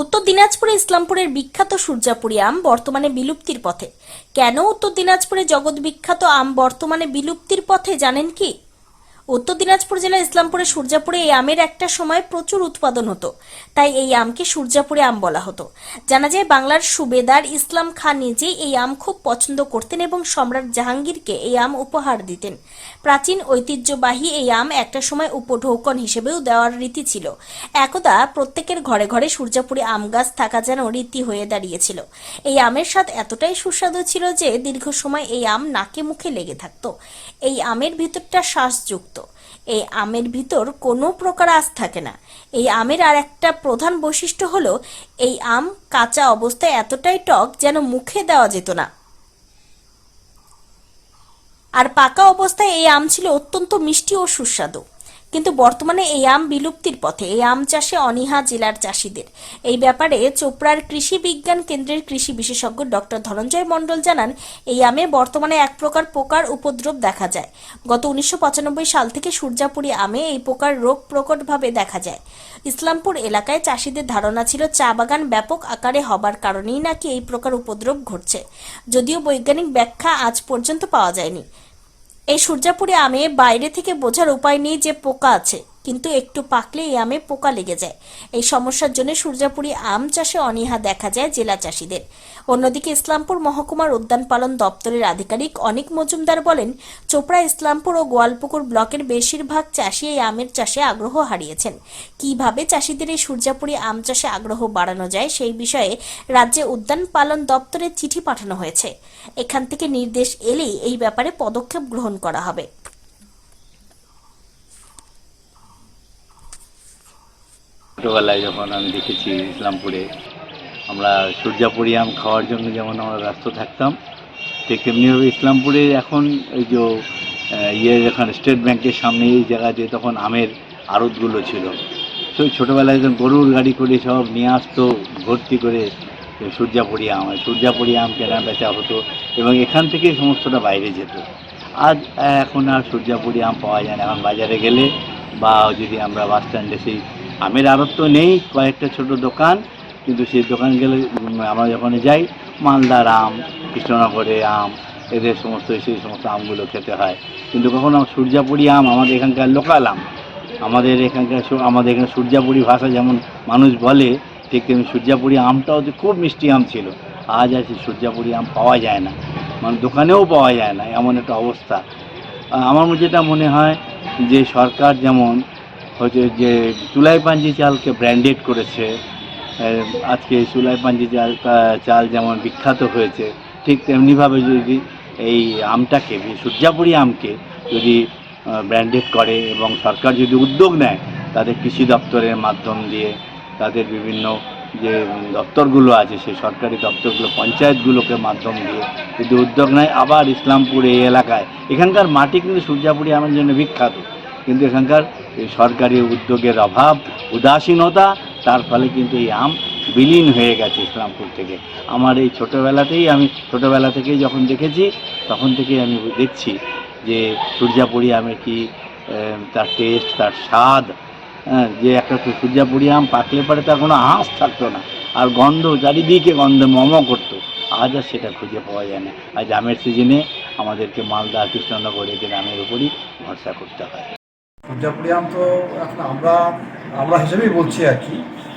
Uttar দিনাজপুরে ইসলামপুরের বিখ্যাত সূর্যাপুরি আম বর্তমানে বিলুপ্তির পথে। কেন উত্তর দিনাজপুরে জগৎ বিখ্যাত আম বর্তমানে বিলুপ্তির পথে জানেন কি? উত্তর দিনাজপুর জেলার ইসলামপুরে সূর্যাপুরে এই আমের একটা সময় প্রচুর উৎপাদন হতো। তাই এই আমকে সূর্যাপুরে আম বলা হতো। জানা যায় বাংলার সুবেদার ইসলাম খান নিজেই এই আম খুব পছন্দ করতেন এবং সম্রাট জাহাঙ্গীরকে এই আম উপহার দিতেন। প্রাচীন ঐতিহ্যবাহী এই আম একটা সময় উপঢৌকন হিসেবেও দেওয়ার রীতি ছিল। একদা প্রত্যেকের ঘরে ঘরে সূর্যাপুরে আম গাছ থাকা যেন রীতি হয়ে দাঁড়িয়েছিল। এই আমের স্বাদ এতটাই সুস্বাদু ছিল যে দীর্ঘ সময় এই আম নাকে মুখে লেগে থাকত। এই আমের ভিতরটা শ্বাসযুক্ত। এই আমের ভিতর কোনো প্রকার আঁশ থাকে না। এই আমের আর একটা প্রধান বৈশিষ্ট্য হলো, এই আম কাঁচা অবস্থায় এতটাই টক যেন মুখে দেওয়া যেত না। আর পাকা অবস্থায় এই আম ছিল অত্যন্ত মিষ্টি ও সুস্বাদু। কিন্তু বর্তমানে এই আম বিলুপ্তির পথে। এই আম চাষে অনীহা জেলার চাষিদের। এই ব্যাপারে চোপড়ার কৃষি বিজ্ঞান কেন্দ্রের কৃষি বিশেষজ্ঞ ডক্টর ধনঞ্জয় মণ্ডল জানান, এই আমে বর্তমানে এক প্রকার পোকার উপদ্রব দেখা যায়। গত উনিশশো পঁচানব্বই সাল থেকে সূর্যাপুরি আমে এই পোকার রোগ প্রকটভাবে দেখা যায়। ইসলামপুর এলাকায় চাষিদের ধারণা ছিল, চা বাগান ব্যাপক আকারে হবার কারণেই নাকি এই প্রকার উপদ্রব ঘটছে। যদিও বৈজ্ঞানিক ব্যাখ্যা আজ পর্যন্ত পাওয়া যায়নি। এই সূর্যাপুরে আমে বাইরে থেকে বোঝার উপায় নেই যে পোকা আছে। কিন্তু একটু পাকলে এই আমে পোকা লেগে যায়। এই সমস্যার জন্য সূর্যাপুরি আম চাষে অনীহা দেখা যায় জেলা চাষিদের। অন্যদিকে ইসলামপুর মহকুমার উদ্যান পালন দপ্তরের আধিকারিক অনিক মজুমদার বলেন, চোপড়া, ইসলামপুর ও গোয়ালপুকুর ব্লকের বেশিরভাগ চাষি এই আমের চাষে আগ্রহ হারিয়েছেন। কীভাবে চাষিদের এই সূর্যাপুরি আম চাষে আগ্রহ বাড়ানো যায় সেই বিষয়ে রাজ্যে উদ্যান পালন দপ্তরে চিঠি পাঠানো হয়েছে। এখান থেকে নির্দেশ এলেই এই ব্যাপারে পদক্ষেপ গ্রহণ করা হবে। ছোটোবেলায় যখন আমি দেখেছি ইসলামপুরে, আমরা সূর্যাপুরি আম খাওয়ার জন্য যেমন আমরা ব্যস্ত থাকতাম, ঠিক তেমনিভাবে ইসলামপুরে এখন এই যে ইয়ে যখন স্টেট ব্যাংকের সামনে এই জায়গাতে তখন আমের আড়তগুলো ছিল। সেই ছোটোবেলায় যখন গরুর গাড়ি করে সব নিয়ে আসতো, ভর্তি করে সূর্যাপুরি আম সূর্যাপুরি আম কেনা বেচা হতো এবং এখান থেকে সমস্তটা বাইরে যেত। আজ এখন আর সূর্যাপুরি আম পাওয়া যায় না। এখন বাজারে গেলে বা যদি আমরা বাস স্ট্যান্ডে সেই আমের আড়ত তো নেই, কয়েকটা ছোট দোকান, কিন্তু সেই দোকান গেলে আমরা যখন যাই, মালদার আম কৃষ্ণনগরের আম, এদের সমস্ত, সেই সমস্ত আমগুলো খেতে হয়। কিন্তু কখনো সূর্যাপুরি আম, আমাদের এখানকার লোকাল আম। আমাদের এখানকার আমাদের এখানে সূর্যাপুরি ভাষা যেমন মানুষ বলে, ঠিক তেমনি সূর্যাপুরি আমটাও যে খুব মিষ্টি আম ছিল। আজ আর সেই সূর্যাপুরি আম পাওয়া যায় না। মানে দোকানেও পাওয়া যায় না, এমন একটা অবস্থা। আমার যেটা মনে হয় যে সরকার যেমন হচ্ছে যে চুলাই পাঞ্জি চালকে ব্র্যান্ডেড করেছে আজকে চুলাই পাঞ্জি চাল চাল যেমন বিখ্যাত হয়েছে, ঠিক তেমনিভাবে যদি এই আমটাকে সূর্যাপুরি আমকে যদি ব্র্যান্ডেড করে এবং সরকার যদি উদ্যোগ নেয়, তাদের কৃষি দপ্তরের মাধ্যম দিয়ে তাদের বিভিন্ন যে দপ্তরগুলো আছে, সেই সরকারি দপ্তরগুলো, পঞ্চায়েতগুলোকে মাধ্যম দিয়ে যদি উদ্যোগ নেয়, আবার ইসলামপুর এই এলাকায়, এখানকার মাটি কিন্তু সূর্যাপুরি আমার জন্য বিখ্যাত। কিন্তু এখানকার এই সরকারি উদ্যোগের অভাব, উদাসীনতা, তার ফলে কিন্তু এই আম বিলীন হয়ে গেছে ইসলামপুর থেকে। আমার এই ছোটোবেলাতেই আমি, ছোটোবেলা থেকেই যখন দেখেছি, তখন থেকেই আমি দেখছি যে সূর্যাপুরি আমের কি তার টেস্ট তার স্বাদ যে একটা সূর্যাপুরি আম পাকলে পরে তার কোনো আঁশ থাকতো না। আর গন্ধ, চারিদিকে গন্ধ মম করতো। আজ আর সেটা খুঁজে পাওয়া যায় না। আজ আমের সিজনে আমাদেরকে মালদা, কৃষ্ণনগর এদের আমের উপরই ভরসা করতে হয়। আম তো এখন আমরা আমরা হিসেবেই বলছি আর কি।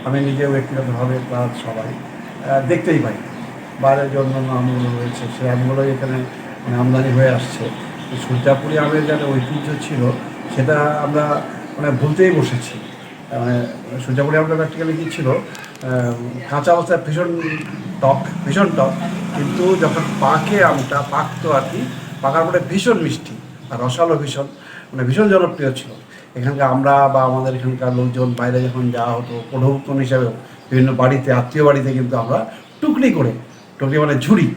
আমি নিজেও ব্যক্তিগতভাবে প্লাস সবাই দেখতেই পাই। বাইরের যে অন্যান্য আমগুলো রয়েছে সেই আমগুলোই এখানে মানে আমদানি হয়ে আসছে। সূর্যাপুরি আমের যে একটা ঐতিহ্য ছিল, সেটা আমরা মানে ভুলতেই বসেছি। মানে সূর্যাপুরি আমটা প্র্যাকটিক্যালি কী ছিল? কাঁচা অবস্থায় ভীষণ টক ভীষণ টক। কিন্তু যখন পাকে আমটা, পাকতো আর কি, পাকার পরে ভীষণ মিষ্টি, আর রসালো ভীষণ মানে ভীষণ জনপ্রিয় ছিল। এখানকার আমরা বা আমাদের এখানকার লোকজন বাইরে যখন যাওয়া হতো প্রভুত্তন হিসাবেও বিভিন্ন বাড়িতে, আত্মীয় বাড়িতে কিন্তু আমরা টুকরি করে টুকরি মানে ঝুড়ি,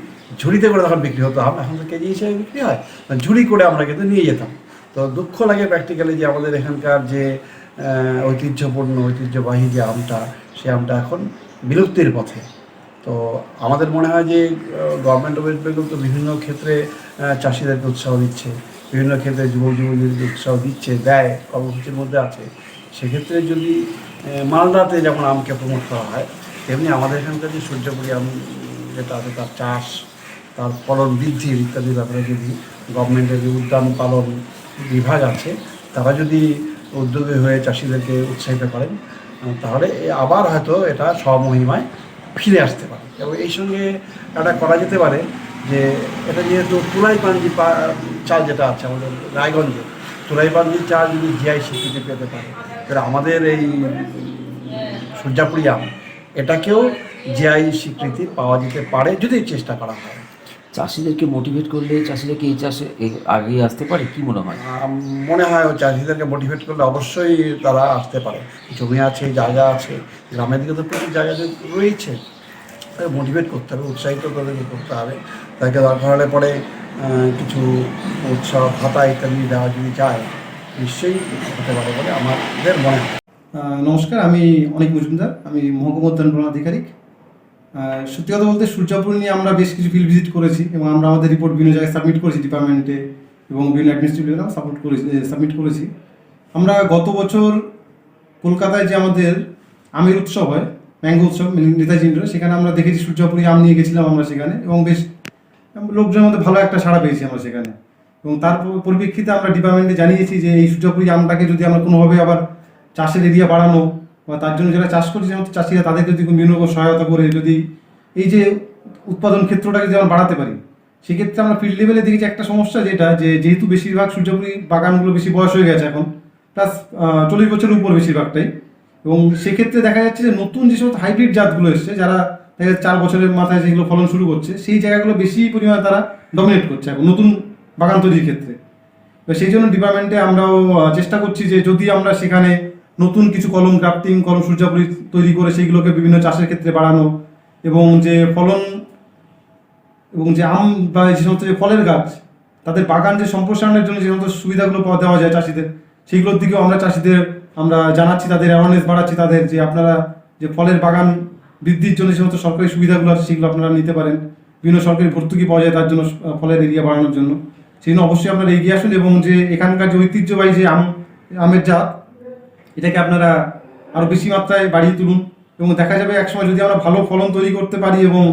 ঝুড়িতে করে তখন বিক্রি হতো আম এখন তো কেজি হিসেবে বিক্রি হয় ঝুড়ি করে আমরা কিন্তু নিয়ে যেতাম। তো দুঃখ লাগে প্র্যাকটিক্যালি যে আমাদের এখানকার যে ঐতিহ্যপূর্ণ, ঐতিহ্যবাহী যে আমটা, সে আমটা এখন বিলুপ্তির পথে। তো আমাদের মনে হয় যে গভর্নমেন্ট অফ ওয়েস্ট বেঙ্গল তো বিভিন্ন ক্ষেত্রে চাষিদেরকে উৎসাহ দিচ্ছে। বিভিন্ন ক্ষেত্রে যুবক যুবতীদেরকে উৎসাহ দিচ্ছে, দেয়, কর্মসূচির মধ্যে আছে, সেক্ষেত্রে যদি মালদাতে যেমন আমকে প্রমোট করা হয়, তেমনি আমাদের এখানকার যে সূর্যপুরি আম যেটা আছে তার চাষ, তার ফলন বৃদ্ধির ইত্যাদি ব্যাপারে যদি গভর্নমেন্টের যে উদ্যান পালন বিভাগ আছে, তারা যদি উদ্যোগী হয়ে চাষিদেরকে উৎসাহিত করেন তাহলে আবার হয়তো এটা স্বমহিমায় ফিরে আসতে পারে। এবং এই সঙ্গে একটা করা যেতে পারে যে এটা যেহেতু তুলাই পাঞ্জি পা- চাল যেটা আছে আমাদের রায়গঞ্জে তুলাই পাঞ্জি চাল যদি জিআই স্বীকৃতি পেতে পারে তাহলে আমাদের এই সূর্যাপুরি আম এটাকেও জিআই স্বীকৃতি পাওয়া যেতে পারে যদি চেষ্টা করা হয়। চাষিদেরকে মোটিভেট করলে চাষিরা কি এই চাষে আগিয়ে আসতে পারে? কি মনে হয়? মনে হয় চাষিদেরকে মোটিভেট করলে অবশ্যই তারা আসতে পারে। জমি আছে জায়গা আছে গ্রামের দিকে তো প্রচুর জায়গা রয়েছে। মোটিভেট করতে হবে উৎসাহিত তাদেরকে করতে হবে। তাকে দরকার হলে পরে কিছু উৎসব, ভাতা ইত্যাদি দেওয়া যদি যায় নিশ্চয়ই হতে পারে বলে আমাদের মনে হয়। নমস্কার, আমি অনেক মজুমদার, আমি মহকুমা উদ্যান আধিকারিক। সত্যি কথা বলতে সূর্যাপুর নিয়ে আমরা বেশ কিছু ফিল্ড ভিজিট করেছি এবং আমরা আমাদের রিপোর্ট বিভিন্ন জায়গায় সাবমিট করেছি ডিপার্টমেন্টে এবং বিভিন্ন অ্যাডমিনিস্ট্রেটিভ সাপোর্ট করেছি সাবমিট করেছি। আমরা গত বছর কলকাতায় যে আমাদের আমের উৎসব হয় ম্যাঙ্গো উৎসব নেতাজি সেখানে আমরা দেখেছি সূর্যাপুরি আম নিয়ে গেছিলাম আমরা সেখানে এবং বেশ লোকজনের মধ্যে ভালো একটা সাড়া পেয়েছি আমরা সেখানে। এবং তার পরিপ্রেক্ষিতে আমরা ডিপার্টমেন্টে জানিয়েছি যে এই সূর্যাপুরি আমটাকে যদি আমরা কোনোভাবে আবার চাষের এরিয়া বাড়ানো বা তার জন্য যারা চাষ করছে সমস্ত চাষিরা, তাদেরকে যদি বিভিন্ন রকম সহায়তা করে যদি এই যে উৎপাদন ক্ষেত্রটাকে যদি আমরা বাড়াতে পারি, সেক্ষেত্রে আমরা ফিল্ড লেভেলে দেখেছি একটা সমস্যা যেটা, যে যেহেতু বেশিরভাগ সূর্যপুরি বাগানগুলো বেশি বয়স হয়ে গেছে এখন প্লাস চল্লিশ বছরের উপর বেশিরভাগটাই। এবং সেক্ষেত্রে দেখা যাচ্ছে যে নতুন যে সমস্ত হাইব্রিড জাতগুলো এসছে, যারা দেখা চার বছরের মাথায় যেগুলো ফলন শুরু করছে, সেই জায়গাগুলো বেশি পরিমাণে তারা ডমিনেট করছে এখন, নতুন বাগান তৈরির ক্ষেত্রে। তো সেই জন্য ডিপার্টমেন্টে আমরাও চেষ্টা করছি যে যদি আমরা সেখানে নতুন কিছু কলম গ্রাফটিং কলম সূর্যাপুরি তৈরি করে সেইগুলোকে বিভিন্ন চাষের ক্ষেত্রে বাড়ানো এবং যে ফলন এবং যে আম বা যে সমস্ত যে ফলের গাছ, তাদের বাগান যে সম্প্রসারণের জন্য যে সমস্ত সুবিধাগুলো দেওয়া যায় চাষিদের, সেইগুলোর দিকেও আমরা চাষিদের, আমরা জানাচ্ছি, তাদের অ্যাওয়ারনেস বাড়াচ্ছি, তাদের যে আপনারা যে ফলের বাগান বৃদ্ধির জন্য সমস্ত সরকারি সুবিধাগুলো আছে, সেগুলো আপনারা নিতে পারেন। বিভিন্ন সরকারি ভর্তুকি পাওয়া যায়, তার জন্য ফলের এরিয়া বাড়ানোর জন্য। সেই জন্য অবশ্যই আপনারা এগিয়ে আসুন এবং যে এখানকার যে ঐতিহ্যবাহী যে আম আমের জাত, এটাকে আপনারা আরও বেশি মাত্রায় বাড়িয়ে তুলুন এবং দেখা যাবে একসময় যদি আমরা ভালো ফলন তৈরি করতে পারি এবং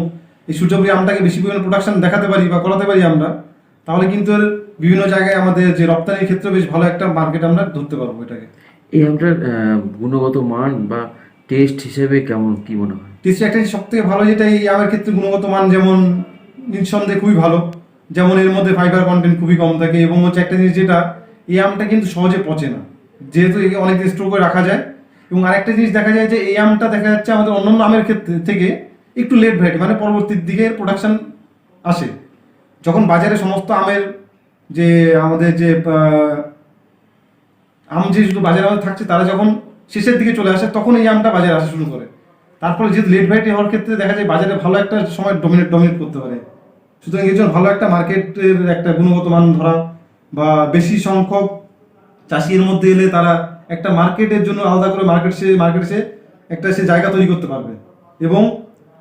এই সূর্যপুরি আমটাকে বেশি পরিমাণে প্রোডাকশন দেখাতে পারি বা করাতে পারি আমরা, তাহলে কিন্তু বিভিন্ন জায়গায় আমাদের যে রপ্তানির ক্ষেত্রে বেশ ভালো একটা মার্কেট আমরা ধরতে পারব এটাকে। এই আমটার গুণগত মান বা টেস্ট হিসেবে কেমন, কি মনে হয়? টেস্ট একটা সব থেকে ভালো যেটা এই আমের ক্ষেত্রে গুণগত মান যেমন নিঃসন্দেহে খুবই ভালো, যেমন এর মধ্যে ফাইবার কন্টেন্ট খুবই কম থাকে এবং হচ্ছে একটা জিনিস যেটা, এই আমটা কিন্তু সহজে পচে না। যেহেতু একে অনেক দিন স্টোর করে রাখা যায় এবং আরেকটা জিনিস দেখা যায় যে এই আমটা দেখা যাচ্ছে আমাদের অন্যান্য আমের ক্ষেত্রে থেকে একটু লেট ভ্যারাইটি মানে পরবর্তীর দিকে প্রোডাকশন আসে। যখন বাজারে সমস্ত আমের যে আমাদের যে আম যেগুলো বাজারে আমাদের থাকছে, তারা যখন শেষের দিকে চলে আসে, তখন এই আমটা বাজারে আসা শুরু করে। তারপরে যেহেতু লেট ভ্যারাইটি হওয়ার ক্ষেত্রে দেখা যায় বাজারে ভালো একটা সময় ডমিনেট ডমিনেট করতে পারে। সুতরাং এই জন্য ভালো একটা মার্কেটের একটা গুণগত মান ধরা বা বেশি সংখ্যক চাষির মধ্যে এলে তারা একটা মার্কেটের জন্য আলাদা করে মার্কেট সে মার্কেট সে একটা সে জায়গা তৈরি করতে পারবে। এবং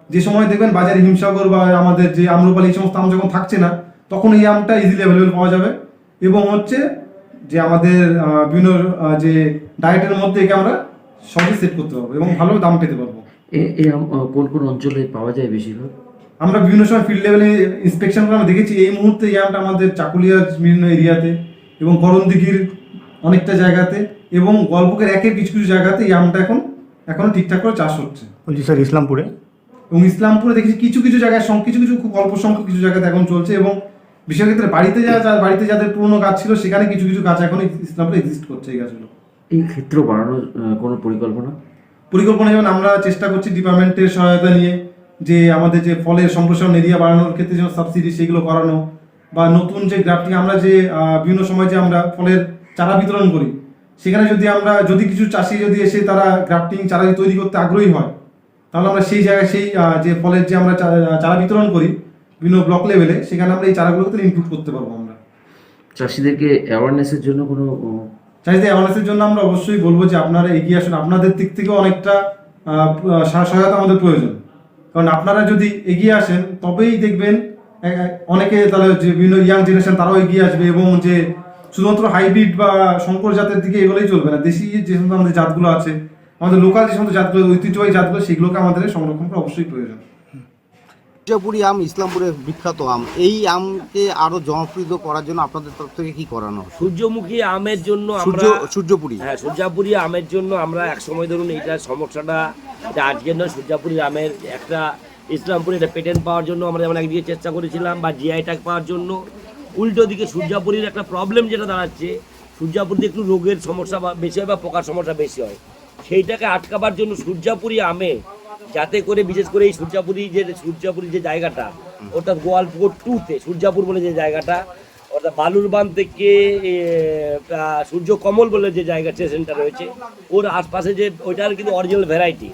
যে সময় দেখবেন বাজারে হিমসাগর বা আমাদের যে আম্রপালি এই সমস্ত আম যখন থাকছে না, তখন এই আমটা ইজিলি অ্যাভেলেবেল পাওয়া যাবে। এবং হচ্ছে যে আমাদের বিভিন্ন যে ডায়েটের মধ্যে একে আমরা সহজে সেট করতে পারব এবং ভালো দাম পেতে পারব। কোন কোন অঞ্চলে পাওয়া যায় বেশিরভাগ? আমরা বিভিন্ন সময় ফিল্ড লেভেলে ইন্সপেকশন করে আমরা দেখেছি। এই মুহূর্তে এই আমটা আমাদের চাকুলিয়া বিভিন্ন এরিয়াতে এবং করণদিঘির অনেকটা জায়গাতে এবং গল্পকের একের কিছু কিছু জায়গাতে এই আমটা এখন এখনও ঠিকঠাক করে চাষ হচ্ছে। বলছি স্যার ইসলামপুরে? এবং ইসলামপুরে দেখেছি কিছু কিছু জায়গায় সং- কিছু কিছু খুব অল্প সংখ্যক কিছু জায়গাতে এখন চলছে এবং বিশেষ ক্ষেত্রে বাড়িতে যা যা- বাড়িতে যাদের পুরনো গাছ ছিল সেখানে কিছু কিছু গাছ এখন ইসলামপুরে এক্সিস্ট করছে এই গাছগুলো। এই ক্ষেত্র বাড়ানোর কোনো পরিকল্পনা? পরিকল্পনা যেমন আমরা চেষ্টা করছি ডিপার্টমেন্টের সহায়তা নিয়ে, যে আমাদের যে ফলের সম্প্রসারণ এরিয়া বাড়ানোর ক্ষেত্রে যেন সাবসিডি সেগুলো করানো, বা নতুন যে গ্রাফটিং আমরা যে বিভিন্ন সময় যে আমরা ফলের চারা বিতরণ করি, সেখানে যদি আমরা, যদি কিছু চাষি যদি এসে তারা গ্রাফটিং চারা তৈরি করতে আগ্রহী হয়, তাহলে আমরা সেই জায়গায় সেই যে ফলের যে আমরা চারা বিতরণ করি, বিভিন্ন ব্লক লেভেলে সেখানে আমরা এই চারাগুলোকে ইনক্লুড করতে পারব আমরা। চাষিদেরকে অ্যাওয়ারনেসের জন্য কোনো চাষিদের অ্যাওয়ারনেসের জন্য আমরা অবশ্যই বলব যে আপনারা এগিয়ে আসুন। আপনাদের দিক থেকেও অনেকটা সহায়তা আমাদের প্রয়োজন। কারণ আপনারা যদি এগিয়ে আসেন, তবেই দেখবেন অনেকে তাহলে যে বিভিন্ন ইয়াং জেনারেশন তারাও এগিয়ে আসবে এবং যে শুধুমাত্র হাইব্রিড বা শঙ্কর জাতের দিকে এগুলোই চলবে না। দেশি যে সমস্ত আমাদের জাতগুলো আছে, আমাদের লোকাল যে সমস্ত জাতগুলো, ঐতিহ্যবাহী জাতগুলো, সেগুলোকে আমাদের সংরক্ষণ করা অবশ্যই প্রয়োজন। সূর্যপুরি আম ইসলামপুরের বিখ্যাত আম। এই আমকে আরও জনপ্রিয় করার জন্য আপনাদের তরফ থেকে কি করানো সূর্যমুখী আমের জন্য আমরা সূর্যপুরি। হ্যাঁ সূর্যাপুরি আমের জন্য আমরা এক সময় ধরুন এইটা সমস্যাটা যে আজকের নয় সূর্যাপুরি আমের একটা ইসলামপুরে এটা পেটেন্ট পাওয়ার জন্য আমরা যেমন একদিকে চেষ্টা করেছিলাম বা জিআই ট্যাগ পাওয়ার জন্য উল্টো দিকে সূর্যাপুরির একটা প্রবলেম যেটা দাঁড়াচ্ছে সূর্যাপুরিতে একটু রোগের সমস্যা বা বেশি হয় বা পোকার সমস্যা বেশি হয়। সেইটাকে আটকাবার জন্য সূর্যাপুরি আমে যাতে করে বিশেষ করে এই সূর্যাপুরি যে সূর্যাপুরি যে জায়গাটা অর্থাৎ গোয়ালপুর টুতে সূর্যাপুর বলে যে জায়গাটা, অর্থাৎ বালুরবান থেকে সূর্য কমল বলে যে জায়গা স্টেশনটা রয়েছে, ওর আশপাশে যে, ওইটার কিন্তু অরিজিনাল ভ্যারাইটি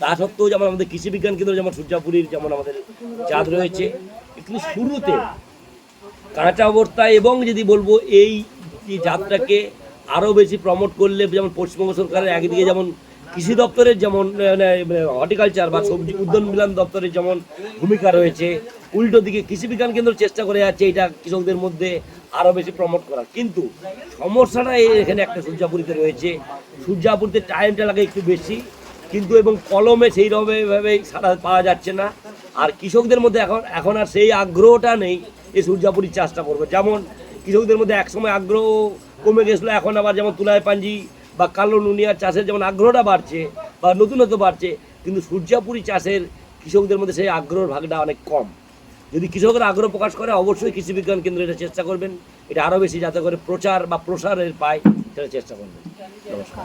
তা সত্ত্বেও যেমন আমাদের কৃষি বিজ্ঞান কেন্দ্র, যেমন সূর্যাপুরীর যেমন আমাদের জাত রয়েছে, কিন্তু শুরুতে কাঁচা অবস্থায় এবং যদি বলব এই যে জাতটাকে আরও বেশি প্রমোট করলে, যেমন পশ্চিমবঙ্গ সরকারের একদিকে যেমন কৃষি দপ্তরের যেমন হর্টিকালচার বা সবজি উদ্যান বিলান দপ্তরের যেমন ভূমিকা রয়েছে, উল্টো দিকে কৃষি বিজ্ঞান কেন্দ্র চেষ্টা করে যাচ্ছে এটা কৃষকদের মধ্যে আরও বেশি প্রমোট করার। কিন্তু সমস্যাটা এখানে একটা সূর্যাপুরিতে রয়েছে। সূর্যাপুরিতে টাইমটা লাগে একটু বেশি, কিন্তু এবং কলমে সেই রকমভাবেই সারা পাওয়া যাচ্ছে না। আর কৃষকদের মধ্যে এখন এখন আর সেই আগ্রহটা নেই এই সূর্যাপুরি চাষটা করবে। যেমন কৃষকদের মধ্যে একসময় আগ্রহ কমে গেছিল, এখন আবার যেমন তুলায় পাঞ্জি বা কালো নুনিয়ার চাষের যেমন আগ্রহটা বাড়ছে বা নতুনত্ব বাড়ছে, কিন্তু সূর্যাপুরি চাষের কৃষকদের মধ্যে সেই আগ্রহের ভাগটা অনেক কম। যদি কৃষকরা আগ্রহ প্রকাশ করে, অবশ্যই কৃষি বিজ্ঞান কেন্দ্র এটা চেষ্টা করবেন। এটা আরও বেশি যাতে করে প্রচার বা প্রসারের পায়, সেটা চেষ্টা করবেন। নমস্কার।